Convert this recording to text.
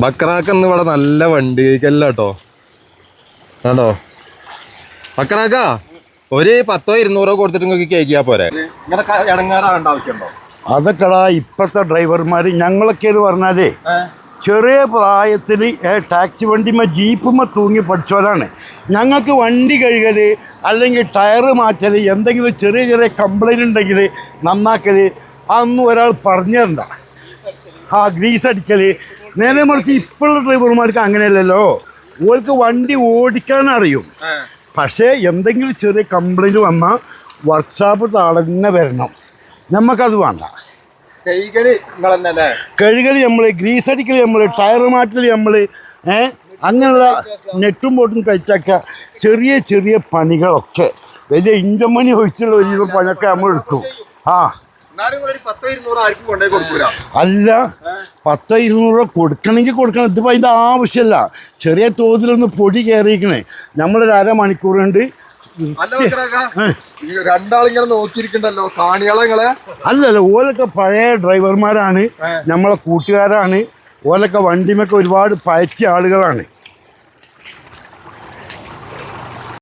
ബക്രാക്ക് ഇന്ന് ഇവിടെ നല്ല വണ്ടി കഴിക്കല്ല കേട്ടോ കേട്ടോ ബക്രാക്ക ഒരു പത്തോ ഇരുന്നൂറോ കൊടുത്തിട്ട് നിങ്ങൾക്ക് കേക്കിയാ പോരെ. ഇങ്ങനെ ഇടങ്ങാറാകേണ്ട ആവശ്യമുണ്ടോ? അതൊക്കെടാ ഇപ്പോഴത്തെ ഡ്രൈവർമാർ ഞങ്ങളൊക്കെ എന്ന് പറഞ്ഞാലേ ചെറിയ പ്രായത്തിൽ ടാക്സി വണ്ടിമ ജീപ്പുമ്മ തൂങ്ങി പഠിച്ചവരാണ്. ഞങ്ങൾക്ക് വണ്ടി കഴുകൽ അല്ലെങ്കിൽ ടയർ മാറ്റൽ എന്തെങ്കിലും ചെറിയ ചെറിയ കംപ്ലൈന്റ് ഉണ്ടെങ്കിൽ നന്നാക്കൽ അതൊന്നും ഒരാൾ പറഞ്ഞു തരണ്ട ആ ഗ്രീസ് അടിക്കൽ നേരെ മറിച്ച് ഇപ്പോഴുള്ള ഡ്രൈവർമാർക്ക് അങ്ങനെയല്ലല്ലോ. ഓൾക്ക് വണ്ടി ഓടിക്കാൻ അറിയും പക്ഷേ എന്തെങ്കിലും ചെറിയ കംപ്ലൈന്റ് വന്നാൽ വർക്ക്ഷോപ്പ് താളന്നെ വരണം. നമുക്കത് വേണ്ട. കഴുകൽ നമ്മൾ ഗ്രീസ് അടിക്കൽ നമ്മൾ ടയർ മാറ്റൽ നമ്മൾ അങ്ങനെയുള്ള നെട്ടും ബോട്ടും കഴിച്ചൊക്കെ ചെറിയ ചെറിയ പണികളൊക്കെ. വലിയ ഇഞ്ചൻ മണി ഒഴിച്ചുള്ള ഒരു പണിയൊക്കെ നമ്മൾ എടുത്തു ആ. അല്ല പത്തോ ഇരുന്നൂറ് രൂപ കൊടുക്കണമെങ്കിൽ കൊടുക്കണം. ഇതിപ്പോൾ അതിന്റെ ആവശ്യമില്ല ചെറിയ തോതിലൊന്ന് പൊടി കയറിയിരിക്കണേ. നമ്മളൊരു അരമണിക്കൂർ കൊണ്ട് ഈ രണ്ടാളിങ്ങനെ നോക്കിയിരിക്കണ്ടല്ലോ. കാണികളെ അല്ലല്ല ഓലൊക്കെ പഴയ ഡ്രൈവർമാരാണ്. നമ്മളെ കൂട്ടുകാരാണ്. ഓലൊക്കെ വണ്ടിമൊക്കെ ഒരുപാട് പയറ്റിയ ആളുകളാണ്.